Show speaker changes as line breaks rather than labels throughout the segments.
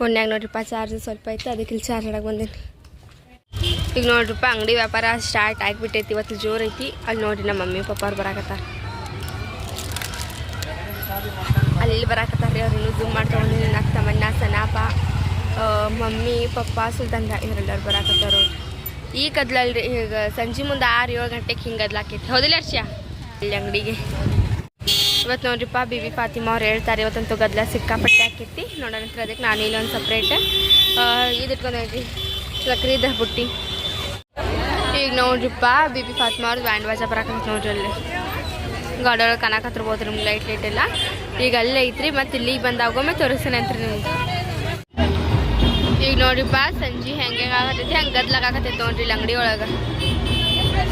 ಫೋನ್ಯಾಗ ನೋಡ್ರಿಪ್ಪ ಚಾರ್ಜ್ ಸ್ವಲ್ಪ ಐತೆ, ಅದಕ್ಕೆ ಇಲ್ಲಿ ಚಾರ್ಜ್ ಮಾಡಕ್ಕೆ ಬಂದೀನಿ. ಈಗ ನೋಡ್ರಿಪ್ಪ ಅಂಗಡಿ ವ್ಯಾಪಾರ ಸ್ಟಾರ್ಟ್ ಆಗಿಬಿಟ್ಟೈತಿ, ಇವತ್ತು ಜೋರು ಐತಿ. ಅಲ್ಲಿ ನೋಡ್ರಿ ನಮ್ಮ ಮಮ್ಮಿ, ಪಪ್ಪ ಅವ್ರು ಬರಾಕತ್ತಾರ. ಅಲ್ಲಿ ಬರಾಕತ್ತಾರ ರೀ ಅವ್ರು ಇನ್ನೂ ಝೂಮ್ ಮಾಡ್ಕೊಂಡು ನನ್ನ ತಮ್ಮಣ್ಣ, ಸನಾಪ ಮಮ್ಮಿ, ಪಪ್ಪ ಸುಲ್ತಾನ್ದ ಇವರೆಲ್ಲರೂ ಬರಾಕತ್ತಾರ ಈ ಕದ್ಲಲ್ರಿ ಈಗ ಸಂಜೆ ಮುಂದೆ ಆರು ಏಳು ಗಂಟೆಗೆ ಹಿಂಗೆ ಕದ್ಲಾಕೈತಿ. ಹೌದಿಲ್ಲ ಅರ್ಷ್ಯ ಅಲ್ಲಿ ಅಂಗಡಿಗೆ. ಇವತ್ತು ನೋಡ್ರಿಪ್ಪ ಬಿ ಬಿ ಫಾತಿಮ ಅವ್ರು ಹೇಳ್ತಾರೆ, ಇವತ್ತಂತೂ ಗದ್ಲ ಸಿಕ್ಕಾಪಟ್ಟೆ ಹಾಕಿತ್ತು ನೋಡೋ ನಂತರ ಅದಕ್ಕೆ ನಾನು ಇಲ್ಲೊಂದು ಸಪ್ರೇಟ್ ಇದು ಇಟ್ಕೊಂಡ್ರಿ ಸಕ್ರಿದ ಬುಟ್ಟಿ. ಈಗ ನೋಡ್ರಿಪ್ಪ ಬಿಬಿ ಫಾತಿಮ ಅವ್ರದ್ದು ಬ್ಯಾಂಡ್ ವಾಜ ಬರಾಕಂತ ನೋಡ್ರಿ ಅಲ್ಲಿ. ಗಾಡೊಳಗೆ ಕನಾಕತ್ತಿರ್ಬೋದು ನಿಮ್ಗೆ ಲೈಟ್ ಲೈಟ್ ಎಲ್ಲ. ಈಗ ಅಲ್ಲೇ ಐತ್ರಿ, ಮತ್ತು ಇಲ್ಲಿಗೆ ಬಂದಾಗ ತೋರಿಸ್ತೇನೆ ತೋರಿಸ್ತಾನೆ ಅಂತ್ರಿ ನಿಮ್ಗೆ. ಈಗ ನೋಡ್ರಿಪ್ಪ ಸಂಜೆ ಹೆಂಗೆ ಆಗತ್ತೈತಿ ಹಂಗೆ ಗದ್ಲಾಗತ್ತೈತಿ ನೋಡ್ರಿ ಇಲ್ಲಿ ಅಂಗಡಿ ಒಳಗೆ.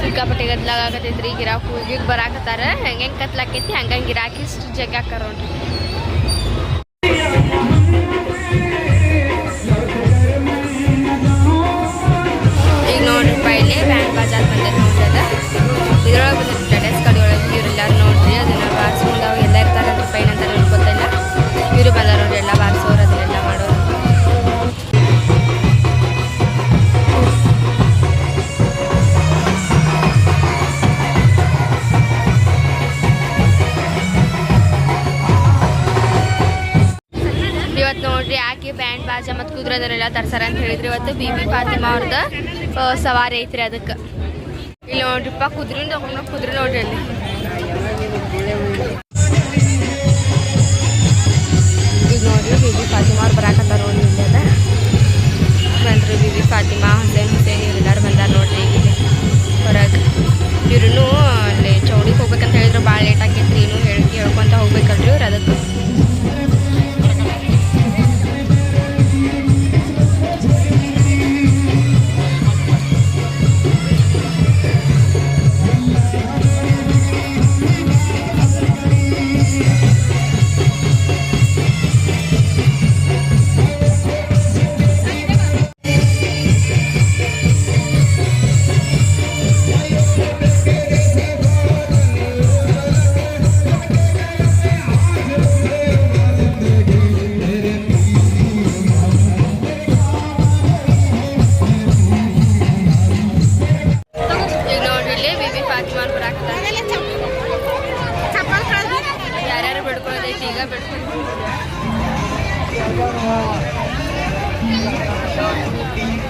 ಸಿಕ್ಕಾಪಟ್ಟೆ ಗದ್ಲಾಗತೈತಿ ರೀ ಗಿರಾಕ್ ಹೋಗಿಗೆ ಬರಾಕತ್ತಾರ. ಹೆಂಗೆ ಕತ್ಲಾಕೈತಿ, ಹಂಗೆ ಗಿರಾಕಿ ಇಷ್ಟು ಜಗ್ ಹಾಕಾರ ನೋಡ್ರಿ ಈಗ ನೋಡ್ರಿ ಪೈಲೆ ಬ್ಯಾಂಕ್ ಬಾಜಾರ್ ಬಂದೈತೆ ನೋಡ್ರಿ ಅದ. ಇದ್ರೊಳಗೆ ಬಂದೈತಿ ಟೆಡೆಸ್ ಕಡೆ ಒಳಗೆ ನೋಡ್ರಿ ಅದನ್ನ ಬಾರಿಸ್ಕೊಂಡು ಎಲ್ಲ ಇರ್ತಾರೆ ಅಂತ ಪೈನ್ ಅಂತ ಗೊತ್ತಿಲ್ಲ ಇವರು ಬಂದಾರ ನೋಡ್ರಿ ಎಲ್ಲ ಬಾರಿಸೋರು ಇವತ್ತು ನೋಡ್ರಿ ಯಾಕೆ ಬ್ಯಾಂಡ್ ಬಾಜಾ ಮತ್ತು ಕುದುರೆದನ್ನೆಲ್ಲ ತರ್ಸಾರ ಅಂತ ಹೇಳಿದ್ರಿ. ಇವತ್ತು ಬಿ ಬಿ ಫಾತಿಮಾ ಅವ್ರದ್ದು ಸವಾರಿ ಐತ್ರಿ ಅದಕ್ಕೆ. ಇಲ್ಲಿ ನೋಡ್ರಿಪ್ಪ ಕುದ್ರಿಂದ ತಗೊಂಡು ಕುದುರೆ ನೋಡ್ರಿ ಅಲ್ಲಿ. ಬಿಡ್ಕೊಳ್ಳೋದೈತಿ ಈಗ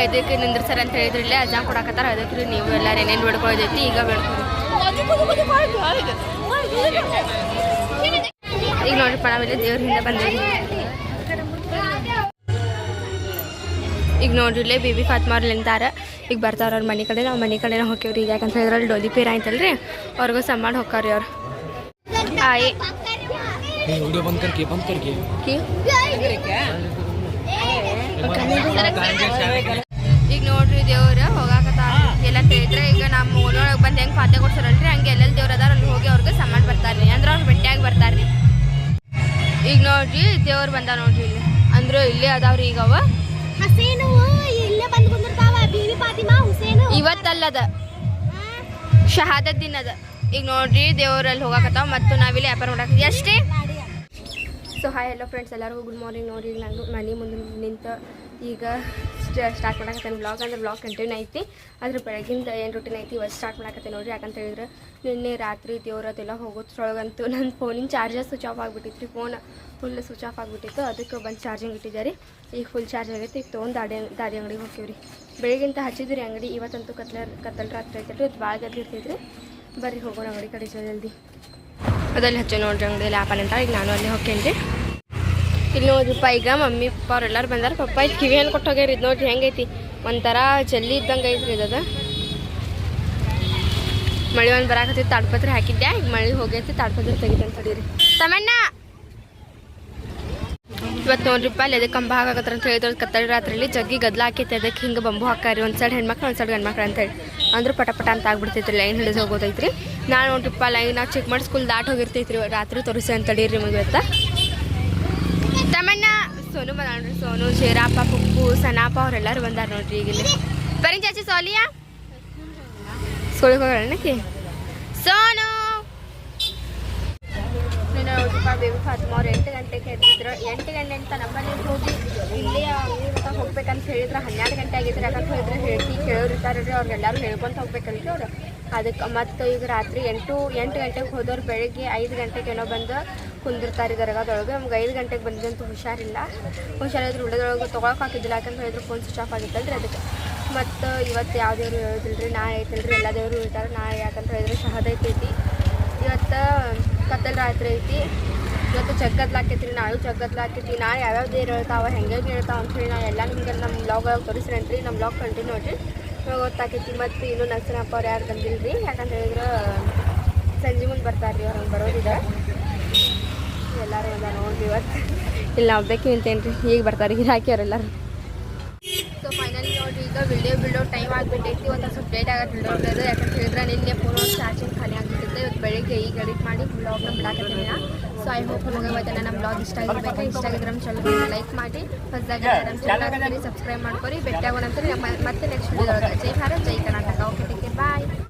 ಐದಕ್ಕೆ ಸರ್ ಅಂತ ಹೇಳಿದ್ರು ಇಲ್ಲೇ ಅಜ್ಜಾಮ್ ಕೊಡಾಕತ್ತಾರ ಅದಕ್ಕೆ ನೀವು ಎಲ್ಲರೂ ಏನೇನು ಬೇಡ್ಕೊಳ್ಳೋದೈತಿ ಈಗ ಬೇಡ್ಕೊಳ್ಳಿ ಈಗ ನೋಡ್ರಿ ಪಡಾವಿಲ್ಲ ದೇವ್ರ ಹಿಂದೆ ಬಂದೇವಿ ಈಗ ನೋಡ್ರಿ ಇಲ್ಲೇ ಬೇಬಿ ಫಾತ್ಮಾರ್ ನಿಂತಾರ. ಈಗ ಬರ್ತಾರ ಅವ್ರ ಮನೆ ಕಡೆ ನಾವು ಮನೆ ಕಡೆನೇ ಹೋಗ್ಯವ್ರಿ ಈಗ ಯಾಕಂತ ಹೇಳಿದ್ರೆ ಡೋಲಿ ಪೇರ್ ಆಯ್ತಲ್ರಿ ಅವ್ರಿಗೂ ಸಮ್ ಮಾಡಿ ಅವ್ರು. ಆಯ್. ಈಗ ನೋಡ್ರಿ ದೇವ್ರ ಹೋಗಾಕತ್ತಾರ. ಎಲ್ಲ ಕೇಳಿದ್ರೆ ಈಗ ನಮ್ಮ ಊರೊಳಗೆ ಬಂದು ಹೆಂಗ್ ಪಾತೆ ಕೊಡ್ಸಾರಲ್ರಿ? ಹಂಗೆ ಎಲ್ಲೆಲ್ಲಿ ದೇವ್ರ ಅದಾರ ಅಲ್ಲಿ ಹೋಗಿ ಅವ್ರಿಗೆ ಸಾಮಾನು ಬರ್ತಾರ್ರಿ. ಅಂದ್ರೆ ಅವ್ರು ಬೆಟ್ಟಿಯಾಗಿ ಬರ್ತಾರ್ರಿ. ಈಗ ನೋಡ್ರಿ ದೇವ್ರು ಬಂದ ನೋಡ್ರಿ ಇಲ್ಲಿ. ಅಂದ್ರೆ ಇಲ್ಲೇ ಅದಾವ್ರಿ ಈಗ ಅವ. ಇವತ್ತಲ್ಲದ. ಶಹಾದತ್ ದಿನದ. ಈಗ ನೋಡ್ರಿ ದೇವ್ರಲ್ಲಿ ಹೋಗಾಕತ್ತಾವ. ಮತ್ತು ನಾವಿಲ್ಲಿ ವ್ಯಾಪಾರ ಮಾಡಾಕ ಎಷ್ಟೇ? ಸೊ ಹಾಯ್ ಎಲ್ಲ ಫ್ರೆಂಡ್ಸ್ ಎಲ್ಲರಿಗೂ ಗುಡ್ ಮಾರ್ನಿಂಗ್ ನೋಡಿ, ನಾನು ಮನೆ ಮುಂದೆ ನಿಂತು ಈಗ ಸ್ಟಾರ್ಟ್ ಮಾಡಕತ್ತೇನೆ ಬ್ಲಾಗ್ ಅಂದ್ರೆ ಬ್ಲಾಗ್ ಕಂಟಿನ್ಯೂ ಐತಿ. ಅದ್ರ ಬೆಳಗಿಂದ ಏನು ರೂಟೀನ್ ಐತಿ? ಇವತ್ತು ಸ್ಟಾರ್ಟ್ ಮಾಡಕತ್ತೆ ನೋಡ್ರಿ. ಯಾಕಂತ ಹೇಳಿದ್ರೆ, ನಿನ್ನೆ ರಾತ್ರಿ ದೇವ್ರದೆಲ್ಲ ಹೋಗೋದ್ರೊಳಗಂತೂ ನನ್ನ ಫೋನಿನ ಚಾರ್ಜರ್ ಸ್ವಿಚ್ ಆಫ್ ಆಗಿಬಿಟ್ಟಿತ್ತು ರೀ ಫೋನ್ ಫುಲ್ ಸ್ವಿಚ್ ಆಫ್ ಆಗಿಬಿಟ್ಟಿತ್ತು. ಅದಕ್ಕೆ ಬಂದು ಚಾರ್ಜಿಂಗ್ ಇಟ್ಟಿದ್ದಾರೆ. ಈಗ ಫುಲ್ ಚಾರ್ಜ್ ಆಗೈತೆ. ಈಗ ತೊಗೊಂಡು ದಾಡಿ ದಾಡಿ ಅಂಗಡಿಗೆ ಹೋಗ್ತೀವಿ ಬೆಳಿಗ್ಗೆಂತ ಹಚ್ಚಿದ್ರಿ ಅಂಗಡಿ. ಇವತ್ತಂತೂ ಕತ್ಲ ಕತ್ತಲ್ ರಾತ್ರಿ ಇದು ಭಾಳ ರೀ ಬರ್ರಿ ಹೋಗೋಣ ಅಂಗಡಿ ಕಡೆ ಜಲ್ದಿ. ಅದಲ್ಲಿ ಹಚ್ಚೋ ನೋಡ್ರಿ ಅಂಗಡಿಯಲ್ಲಿ ಆಪಲ್ ಅಂತ. ಈಗ ನಾನು ಅಲ್ಲಿ ಹೋಗ್ತೇನೆ ರೀ ಇಲ್ಲಿ ನೋಡ್ರಿಪ್ಪ ಈಗ ಮಮ್ಮಿ, ಪಪ್ಪ ಅವ್ರೆಲ್ಲರೂ ಬಂದಾರ. ಪಪ್ಪ ಇದು ಕಿವಿ ಹಣ್ಣು ಕೊಟ್ಟು ಹೋಗ್ಯಾರ? ಇದು ನೋಡ್ರಿ ಹೆಂಗೈತಿ? ಒಂಥರ ಜಲ್ಲಿ ಇದ್ದಂಗೆ ಐತ್ರಿ ಇದು ಮಳೆ ಒಂದು ಬರಾಕತ್ತಿ ತಾಡ್ಪತ್ರೆ ಹಾಕಿದ್ದೆ ಈಗ ಮಳೆ ಹೋಗೈತಿ, ತಾಡ್ಪತ್ರೆ ತೆಗಿತಂತ ತಡೀರಿ. ತಮಣ್ಣ ಇವತ್ತು ನೋಡ್ರಿಪ್ಪ ಅಲ್ಲಿ ಅದಕ್ಕೆ ಕಂಬ ಹಾಕತ್ರ ಅಂತ ಹೇಳಿದ್ರು. ಕತ್ತಲ ರಾತ್ರಿಲಿ ಜಗ್ಗಿ ಗದ್ಲ ಹಾಕೈತೆ ಅದಕ್ಕೆ ಹಿಂಗೆ ಬಂಬು ಹಾಕಾರಿ ಒಂದು ಸೈಡ್ ಹೆಣ್ಮಕ್ಳು, ಒಂದು ಸೈಡ್ ಗಂಡ್ಮಕ್ಳು ಅಂತೇಳಿ ಅಂದ್ರೆ ಪಟ ಪಟ ಅಂತ ಆಗ್ಬಿಡ್ತೈತ್ರಿ, ಲೈನ್ ಹಿಡಿದು ಹೋಗೋದೈತ್ರಿ ನಾನು ನೋಡ್ರಿಪ್ಪ ಲೈನ್ ನಾವು ಚೆಕ್ ಮಾಡಿ ಸ್ಕೂಲ್ ದಾಟ್ ಹೋಗಿರ್ತೈತ್ರಿ. ರಾತ್ರಿ ತೋರಿಸಿ ಅಂತ ತಡೀರಿ ನಿಮಗೆ ಇವತ್ತು. ತಮ್ಮಣ್ಣ, ಸೋನು ನೋಡ್ರಿ, ಸೋನು ಶೇರಾಪ ಪುಪ್ಪು ಸನಾಪ ಅವರೆಲ್ಲರೂ ಬಂದಾರ ನೋಡ್ರಿ ಈಗ ಬರೀ ಚಾಚಿ, ಸೋಲಿಯಾ? ಸ್ಕೂಲಿಗೆ ಹೋಗೋಣಕ್ಕೆ ಸೋನು! ನೋಡ್ರಿಪ್ಪ ಬೇಬಿ ಫಾತಿಮಾ ಅವ್ರು ಎಂಟು ಗಂಟೆಗೆ ಎದ್ದಿದ್ರು ಎಂಟು ಗಂಟೆ ಅಂತ ನಮ್ಮಲ್ಲಿ ಹೋಗಿ ಇಲ್ಲಿ ಊಟ ಹೋಗ್ಬೇಕಂತ ಹೇಳಿದ್ರೆ ಹನ್ನೆರಡು ಗಂಟೆ ಆಗಿದ್ರೆ ಯಾಕಂತ ಹೇಳಿದ್ರೆ ಹೇಳ್ತಿ ಕೇಳೋರು ಇರ್ತಾರ್ರಿ ಅವ್ರಿಗೆಲ್ಲರೂ ಹೇಳ್ಕೊಂತ ಹೋಗ್ಬೇಕಲ್ರಿ ಅವ್ರು. ಅದಕ್ಕೆ ಮತ್ತು ಈಗ ರಾತ್ರಿ ಎಂಟು ಎಂಟು ಗಂಟೆಗೆ ಹೋದವ್ರು ಬೆಳಗ್ಗೆ ಐದು ಗಂಟೆಗೆ ಏನೋ ಬಂದು ಕುಂದಿರ್ತಾರೆ ದರ್ಗಾದೊಳಗೆ. ನಮ್ಗೆ ಐದು ಗಂಟೆಗೆ ಬಂದಿದ್ದಂತೂ ಹುಷಾರಿಲ್ಲ. ಹುಷಾರಿದ್ರೆ ಉಳಿದೊಳಗೆ ತೊಗೊಳಕ್ಕೆ ಹಾಕಿದ್ದಿಲ್ಲ, ಯಾಕಂತ ಹೇಳಿದ್ರು ಫೋನ್ ಸ್ವಿಚ್ ಆಫ್ ಆಗಿತ್ತಲ್ರಿ ಅದಕ್ಕೆ. ಮತ್ತು ಇವತ್ತು ಯಾವ ದೇವರು ಹೇಳೋದಿಲ್ರಿ ನಾ ಐತಿಲ್ರಿ, ಎಲ್ಲ ದೇವರು ಹೇಳ್ತಾರೆ ನಾ ಯಾಕಂತ ಹೇಳಿದ್ರೆ ಶಹದ ಐತೈತಿ. ಇವತ್ತು ಕತ್ತಲ ರಾತ್ರಿ ಐತಿ ಇವತ್ತು ಜಗ್ಗದ್ಲ ಹಾಕೈತ್ರಿ ನಾಳೆ ಜಗ್ಗದ್ಲ ಹಾಕೈತಿ ನಾಳೆ ಯಾವ್ಯಾವ ದೇವ್ರು ಹೇಳ್ತಾವ ಹೆಂಗೆ ಹೇಳ್ತಾವ ಅಂತೇಳಿ ನಾ ಎಲ್ಲ ನಿಮ್ಗೆ ನಮ್ಮ ಬ್ಲಾಗ್ ಒಳಗೆ ತೋರಿಸ್ರೇನ್ರಿ ನಮ್ಮ ಬ್ಲಾಗ್ ಕಂಟಿನ್ಯೂ ನೋಡ್ರಿ. ಗೊತ್ತಾಕೈತಿ, ಮತ್ತು ಇನ್ನೂ ನರಸಿನಪ್ಪ ಅವ್ರು ಯಾರು ಬಂದಿಲ್ರಿ? ಯಾಕಂತ ಹೇಳಿದ್ರೆ, ಸಂಜೆ ಮುಂದೆ ಬರ್ತಾರೆ ರೀ ಅವ್ರು ಬರೋದಿದೆ ಎಲ್ಲರೂ ಎಲ್ಲ ನೋಡ್ರಿ ಇವತ್ತು. ಇಲ್ಲಿ ನಾವು ಬೇಕಿ ನಿಂತೇನು ರೀ ಈಗ ಬರ್ತಾರೆ ಗಿರಾಕಿ ಅವರೆಲ್ಲರೂ. ಸೊ ಫೈನಲಿ ನೋಡ್ರಿ ಈಗ ವಿಡಿಯೋ ಬಿಡೋ ಟೈಮ್ ಆಗಿಬಿಟ್ಟೈತಿ, ಒಂದು ಸ್ವಲ್ಪ ಲೇಟ್ ಆಗತ್ತೆ ಬಿಡೋದು ಯಾಕಂತ ಹೇಳಿದ್ರೆ ನಿನ್ನೆ ಫೋನ್ ಚಾರ್ಜಿಂಗ್ ಖಾಲಿ ಆಗಿಬಿಟ್ಟಿದೆ. ಇವತ್ತು ಬೆಳಿಗ್ಗೆ ಈಗ ಎಡಿಟ್ ಮಾಡಿ ಬ್ಲಾಗ್ನ ಬಿಡಾಕತ್ತೀನಿ ಸೊ ಐ ಹೋಪ್ ನಿಮಗೆ ಮತ್ತೆ ನನ್ನ ಬ್ಲಾಗ್ ಇಷ್ಟ ಆಗಿರ್ಬೇಕು. ಇಷ್ಟ ಆಗಿದ್ರೆ ನಮ್ಮ ಚಾನಲ್ ಲೈಕ್ ಮಾಡಿ, ಹೊಸದಾಗಿ ನಮ್ಮ ಚಾನಲ್ ಸಬ್ಸ್ಕ್ರೈಬ್ ಮಾಡ್ಕೊರಿ ಆಗೋ ಅಂತ ಮತ್ತೆ ನೆಕ್ಸ್ಟ್ ವಿಡಿಯೋದೊಳಗೆ ಜೈ ಭಾರತ್, ಜೈ ಕರ್ನಾಟಕ. Okay take bye